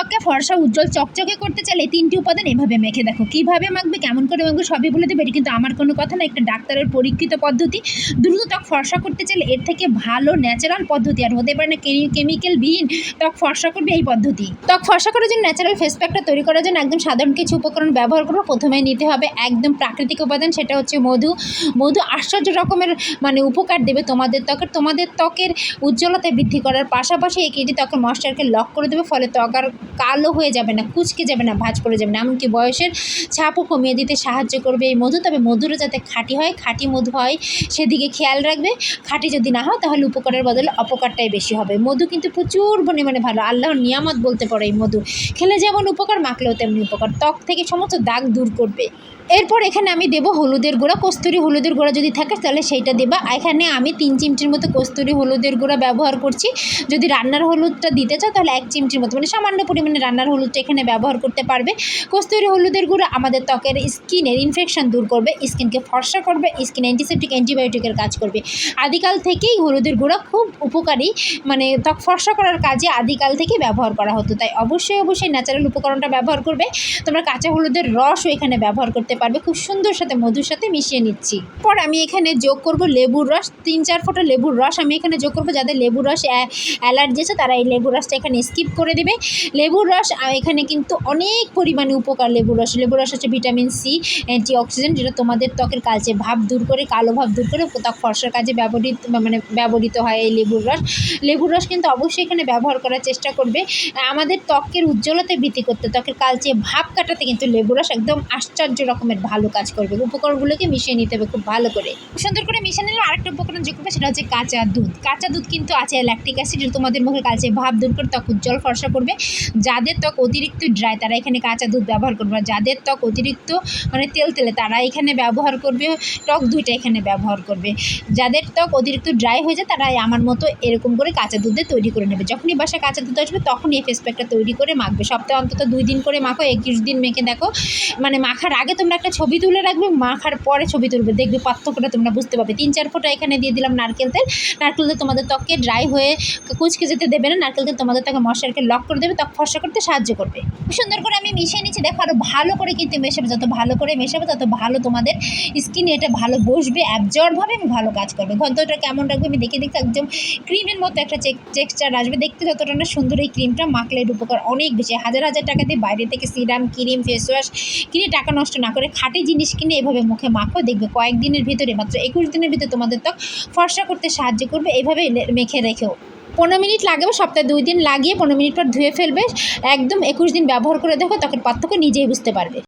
ত্বককে ফর্সা, উজ্জ্বল, চকচকে করতে চাইলে তিনটি উপাদান এভাবে মেখে দেখো। কীভাবে মাখবে, কেমন করে মাখবে, সবই বলে দেবে, এটি কিন্তু আমার কোনো কথা না। একটা ডাক্তারের পরীক্ষিত পদ্ধতি। দ্রুত ত্বক ফর্সা করতে চাইলে এর থেকে ভালো ন্যাচারাল পদ্ধতি, আর হতে পারে না কেমিক্যাল বিহীন ত্বক ফর্সা করবে এই পদ্ধতি। ত্বক ফর্সা করার জন্য ন্যাচারাল ফেস প্যাকটা তৈরি করার জন্য একদম সাধারণ কিছু উপকরণ ব্যবহার করব। প্রথমে নিতে হবে একদম প্রাকৃতিক উপাদান, সেটা হচ্ছে মধু। মধু আশ্চর্য রকমের মানে উপকার দেবে তোমাদের ত্বকের। তোমাদের ত্বকের উজ্জ্বলতা বৃদ্ধি করার পাশাপাশি এই কেটি ত্বকের ময়েশ্চারকে লক করে দেবে, ফলে ত্বক আর কালো হয়ে যাবে না, কুচকে যাবে না, ভাঁজ পড়ে যাবে না। এমনকি বয়সের ছাপও কমিয়ে দিতে সাহায্য করবে এই মধু। তবে মধুরও যাতে খাঁটি হয়, খাঁটি মধু হয়, সেদিকে খেয়াল রাখবে। খাঁটি যদি না হয়, তাহলে উপকারের বদলে অপকারটাই বেশি হবে। মধু কিন্তু প্রচুর পরিমাণে ভালো, আল্লাহর নিয়ামত বলতে পারো এই মধু। খেলে যেমন উপকার, মাখলেও তেমনি উপকার। ত্বক থেকে সমস্ত দাগ দূর করবে। এরপর এখানে আমি দেবো হলুদের গুঁড়া। কস্তুরি হলুদের গুঁড়া যদি থাকে, তাহলে সেইটা দেবা। এখানে আমি তিন চিমটির মতো কস্তুরি হলুদের গুঁড়া ব্যবহার করছি। যদি রান্নার হলুদটা দিতে চাও, তাহলে এক চিমটির মতো। মানে সামান্য পরিমাণে রান্নার হলুদটা এখানে ব্যবহার করতে পারবে। কস্তুরি হলুদের গুঁড়ো আমাদের ত্বকের স্কিনের ইনফেকশন দূর করবে, স্কিনকে ফর্সা করবে, স্কিন অ্যান্টিসেপটিক অ্যান্টিবায়োটিকের কাজ করবে। আদিকাল থেকেই হলুদের গুঁড়া খুব উপকারী মানে ত্বক ফর্সা করার কাজে আদিকাল থেকেই ব্যবহার করা হতো, তাই অবশ্যই অবশ্যই ন্যাচারাল উপকরণটা ব্যবহার করবে। তোমরা কাঁচা হলুদের রসও এখানে ব্যবহার করতে পারবে, খুব সুন্দর সাথে, মধুর সাথে মিশিয়ে নিচ্ছি। পর আমি এখানে যোগ করব লেবুর রস, তিন চার ফোঁটা লেবুর রস আমি এখানে যোগ করব যাদের লেবুর রস অ্যালার্জি আছে, তারা এই লেবুর রসটা এখানে স্কিপ করে দেবে। লেবুর রস এখানে কিন্তু অনেক পরিমাণে উপকার লেবুর রস। লেবুর রস হচ্ছে ভিটামিন সি অ্যান্টি অক্সিডেন্ট যেটা তোমাদের ত্বকের কালচে ভাব দূর করে, কালো ভাব দূর করে, ত্বক ফর্সার কাজে ব্যবহৃত মানে ব্যবহৃত হয় এই লেবুর রস। লেবুর রস কিন্তু অবশ্যই এখানে ব্যবহার করার চেষ্টা করবে। আমাদের ত্বকের উজ্জ্বলতা বৃদ্ধি করতে, ত্বকের কালচে ভাব কাটাতে কিন্তু লেবুর রস একদম আশ্চর্য রকমের ভালো কাজ করবে। উপকরণগুলোকে মিশিয়ে নিতে হবে খুব ভালো করে। সুন্দর করে মিশিয়ে নিলে আরেকটা উপকরণ যোগ করবে, সেটা হচ্ছে কাঁচা দুধ। কাঁচা দুধ কিন্তু আছে ল্যাকটিক অ্যাসিড তোমাদের মুখে কালচে ভাব দূর করে, ত্বক উজ্জ্বল ফর্সা করবে। যাদের ত্বক অতিরিক্ত ড্রাই তারা এখানে কাঁচা দুধ ব্যবহার করবে আর যাদের ত্বক অতিরিক্ত মানে তেল তেলে, তারা এখানে ব্যবহার করবে, টক দুইটা এখানে ব্যবহার করবে। যাদের ত্বক অতিরিক্ত ড্রাই হয়ে যায় তারা আমার মতো এরকম করে কাঁচা দুধে তৈরি করে নেবে। যখনই বাসায় কাঁচা দুধ আসবে, তখনই এই ফেস তৈরি করে মাখবে। সপ্তাহে অন্তত দুই দিন করে মাখো, একুশ দিন মেখে দেখো। মানে মাখার আগে তোমরা একটা ছবি তুলে রাখবে, মাখার পরে ছবি তুলবে। দেখবে পার্থক্যটা তোমরা বুঝতে পারবে তিন চার ফোঁটা এখানে দিয়ে দিলাম নারকেল তেল। নারকেল তেল তোমাদের ত্বককে ড্রাই হয়ে কুচকে যেতে দেবে না। নারকেল তেল তোমাদের ত্বকে মশারকে লক করে দেবে। ত্বক ফর্সা করতে সাহায্য করবে। সুন্দর করে আমি মিশিয়ে নিচ্ছি। দেখো আরও ভালো করে কিন্তু মেশাবে। যত ভালো করে মেশাবে, তত ভালো তোমাদের স্কিনে এটা ভালো বসবে। অ্যাবজর্ব হবে এবং ভালো কাজ করবে। ঘন্তটা কেমন রাখবে আমি দেখে দেখতে একদম ক্রিমের মতো একটা টেক্সচার আসবে। দেখতে যতটা না সুন্দর এই ক্রিমটা মাখলে উপকার অনেক বেশি। হাজার হাজার টাকা দিয়ে বাইরে থেকে সিরাম ক্রিম ফেস ওয়াশ কিনে টাকা নষ্ট না করে খাঁটি জিনিস কিনে এভাবে মুখে মাখো। দেখবে কয়েকদিনের ভিতরে, মাত্র একুশ দিনের ভিতরে তোমাদের ত্বক ফর্সা করতে সাহায্য করবে। এইভাবে মেখে রেখেও। পনেরো মিনিট লাগবে, সপ্তাহে দুই দিন লাগিয়ে পনেরো মিনিট পর ধুয়ে ফেলবে, একদম একুশ দিন ব্যবহার করে দেখো, তখন পার্থক্য নিজেই বুঝতে পারবে।